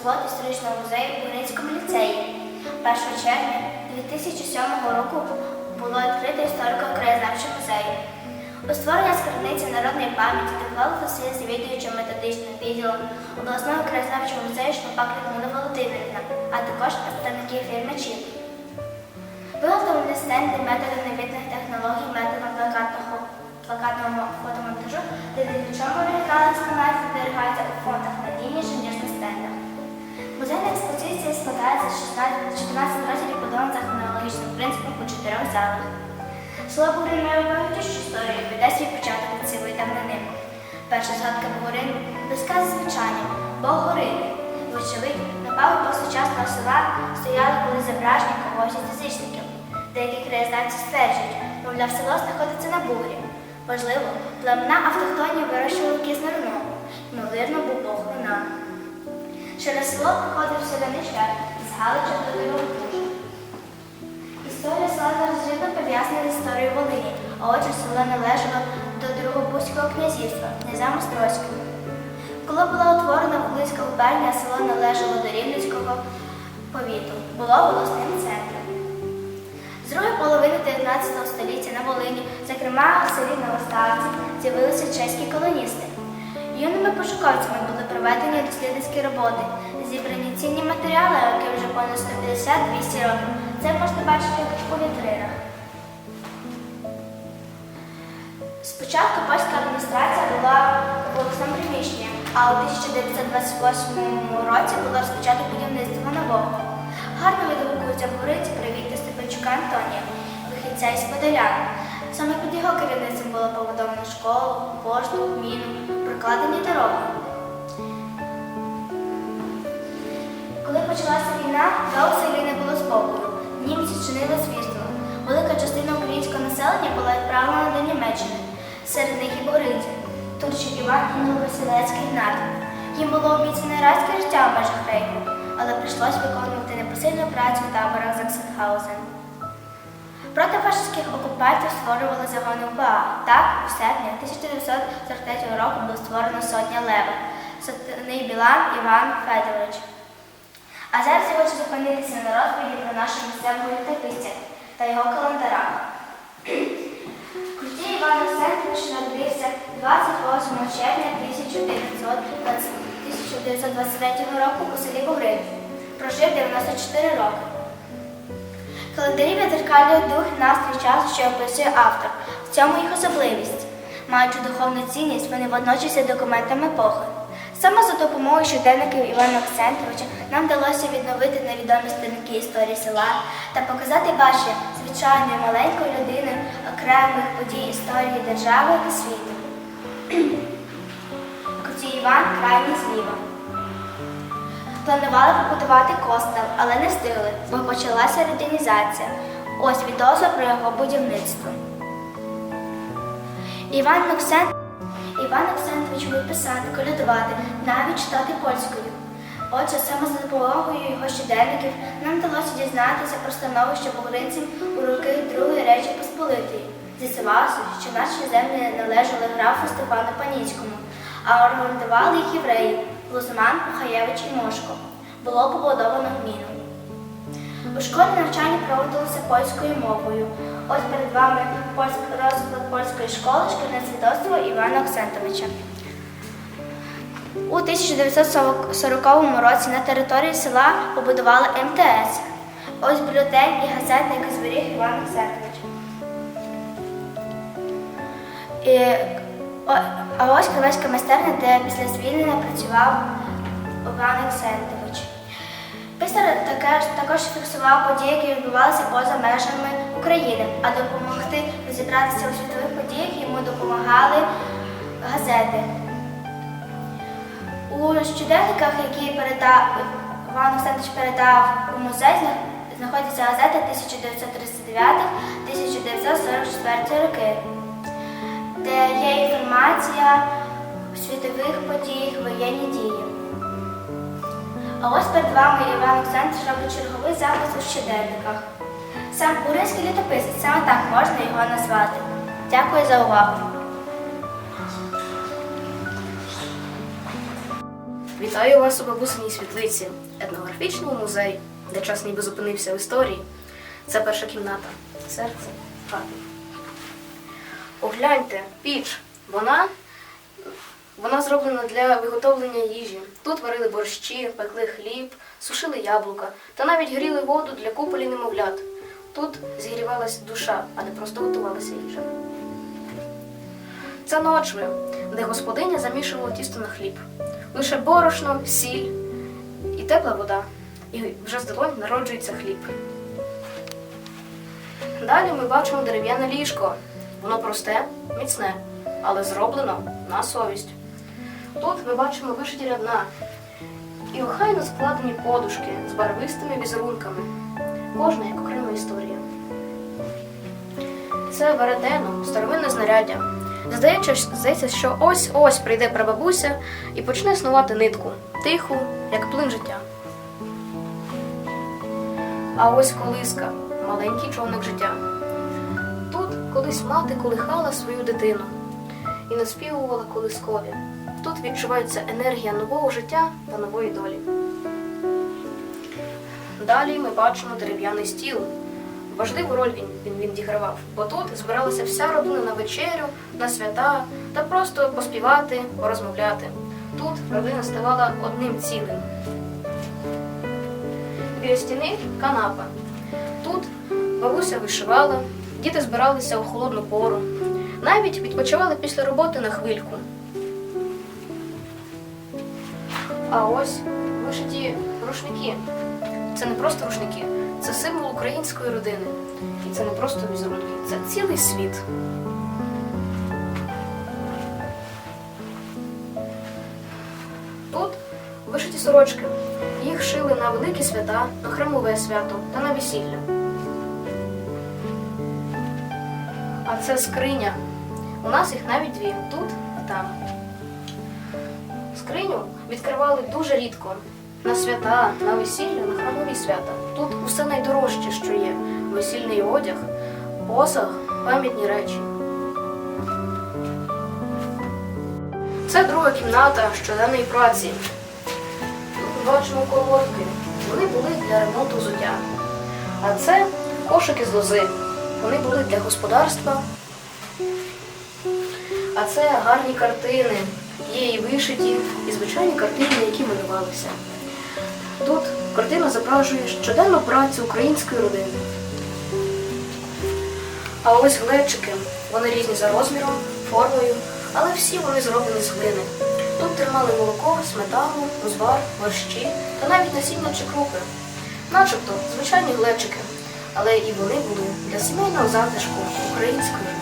Екскурсовод історичного музею у Гринському ліцеї. 1 червня 2007 року було відкрито історико-краєзнавчий музей. У створення скарбниці народної пам'яті доклали зусиль завідуючим методичним відділом обласного краєзнавчого музею Шпапак Людмила Володимирівна, а також представники фірми ЧІП. Виготовлені стенди методом новітних технологій, методом плакатного, плакатного фотомонтажу, де чому оригінали експонатів зберігаються у фондах надійніше, ніж. Музейна експозиція складається з 14 розділів побудованих за хронологічним принципом у чотирьох залах. Село Бугрин має багатющу історію, веде свій початок від сивої давнини. Перша згадка Бугрин близька звичайням, Бог Горини. Вочевидь, на пагорбі сучасного села стояли колись зображення когось із язичників. Деякі краєзнавці стверджують, мовляв, село знаходиться на бугрі. Важливо, племена автохтонів вирощували кізнерно, ймовірно, був Бог Луна. Через село проходив селяний шлях з Галича до Дивовбужа. Історія села розрядно пов'язана з історією Волині, а отже село належало до Другобузького князівства, князя Острозького. Коли була утворена Волинська губернія, село належало до Рівненського повіту, було волосним центром. З другої половини 19 століття на Волині, зокрема у селі Новоставці, з'явилися чеські колоністи. Юними пошуковцями були проведені дослідницькі роботи, зібрані цінні матеріали, які вже понад 150-200 років. Це можна бачити у вітринах. Спочатку польська адміністрація була в обласному приміщенні, а у 1928 році було розпочато будівництво нового. Гарно відгукуються буриці привіти Степанчука Антонія, вихідця із Подолян. Саме під його керівництвом було побудовано школу, пошту, міну, прокладені дороги. Коли почалася війна, то у селі не було спокою. Німці чинили звірство. Велика частина українського населення була відправлена до Німеччини. Серед них і боринці. Турчик Іван і Новоселецький Гнат. Їм було обіцяне райське життя в межах рейху, але прийшлось виконувати непосильну працю в таборах Заксенхаузен. Проти фашистських окупантів створювали загони УПА. Так, у серпні 1943 року було створено сотня лева. Сотний Білан Іван Федорович. А зараз я хочу зупинитися на розповіді про нашого місцевого літописця та його календаря. Крутій Іван Олександрович народився 28 червня 1923 року у селі Бугрин. Прожив 94 роки. Календарі відзеркалюють дух настрій часу, що описує автор. В цьому їх особливість. Маючи духовну цінність, вони водночас є документами епохи. Саме за допомогою щоденників Івана Оксентовича нам вдалося відновити невідомі сторінки історії села та показати бачення звичайної маленької людини окремих подій історії держави та світу. Куцій Іван крайній зліва. Планували побудувати костел, але не встигли, бо почалася радянізація. Ось відоса про його будівництво. Іван Оксен... Іван Оксентович вмів писати, колядувати, навіть читати польською. Отже, саме за допомогою його щоденників нам вдалося дізнатися про становище бугринців у роки Другої Речі Посполитої. З'ясувалося, що наші землі належали графу Степану Паніцькому, а орендували їх євреї Лузман, Пухаєвич і Мошко. Було побудовано гміну. У школі навчання проводилося польською мовою. Ось перед вами розклад польської школи шкільне свідоцтво Івана Оксентовича. У 1940 році на території села побудували МТС. Ось бюлетень і газетний який зберіг Іван Оксентович. І, о, а ось кривецька майстерня, де після звільнення працював Іван Оксентович. Писар також фіксував події, які відбувалися поза межами України, а допомогти розібратися у світових подіях йому допомагали газети. У щоденниках, які передав Іван Олександрович передав у музей, зна- знаходяться газети 1939-1944 роки, де є інформація світових подіях, воєнні дії. А ось перед вами Іван Олександрович робить черговий запис у щоденниках. Сам Буринський літописець, саме так можна його назвати. Дякую за увагу. Вітаю вас у бабусиній світлиці, етнографічному музеї, де час ніби зупинився в історії. Це перша кімната, серце хати. Погляньте, піч. Вона, вона зроблена для виготовлення їжі. Тут варили борщі, пекли хліб, сушили яблука та навіть гріли воду для куполі немовлят. Тут зігрівалася душа, а не просто готувалася їжа. Це ночви, де господиня замішувала тісто на хліб. Лише борошно, сіль і тепла вода. І вже з долонь народжується хліб. Далі ми бачимо дерев'яне ліжко. Воно просте, міцне, але зроблено на совість. Тут ми бачимо вишиті рядна і охайно складені подушки з барвистими візерунками. Кожна як окрема історія. Це веретено, старовинне знаряддя. Здається, що ось-ось прийде прабабуся і почне снувати нитку, тиху, як плин життя. А ось колиска, маленький човник життя. Тут колись мати колихала свою дитину і наспівувала колискові. Тут відчувається енергія нового життя та нової долі. Далі ми бачимо дерев'яний стіл. Важливу роль він, він, він відігравав, бо тут збиралася вся родина на вечерю, на свята та просто поспівати, порозмовляти. Тут родина ставала одним цілим. Біля стіни канапа. Тут бабуся вишивала, діти збиралися у холодну пору, навіть відпочивали після роботи на хвильку. А ось вишиті рушники. Це не просто рушники, це символ української родини. І це не просто візерунки, це цілий світ. Тут вишиті сорочки. Їх шили на великі свята, на храмове свято та на весілля. А це скриня. У нас їх навіть дві тут і там. Скриню відкривали дуже рідко. На свята, на весілля, на храмові свята. Тут усе найдорожче, що є: весільний одяг, посаг, пам'ятні речі. Це друга кімната щоденної праці. Тут бачимо колодки. Вони були для ремонту взуття. А це кошики з лози. Вони були для господарства. А це гарні картини. Є і вишиті, і звичайні картини, які малювалися. Тут картина зображує щоденну працю української родини. А ось глечики. Вони різні за розміром, формою, але всі вони зроблені з глини. Тут тримали молоко, сметану, узвар, борщі та навіть насіння чи крупи. Начебто звичайні глечики, але і вони були для сімейного затишку української.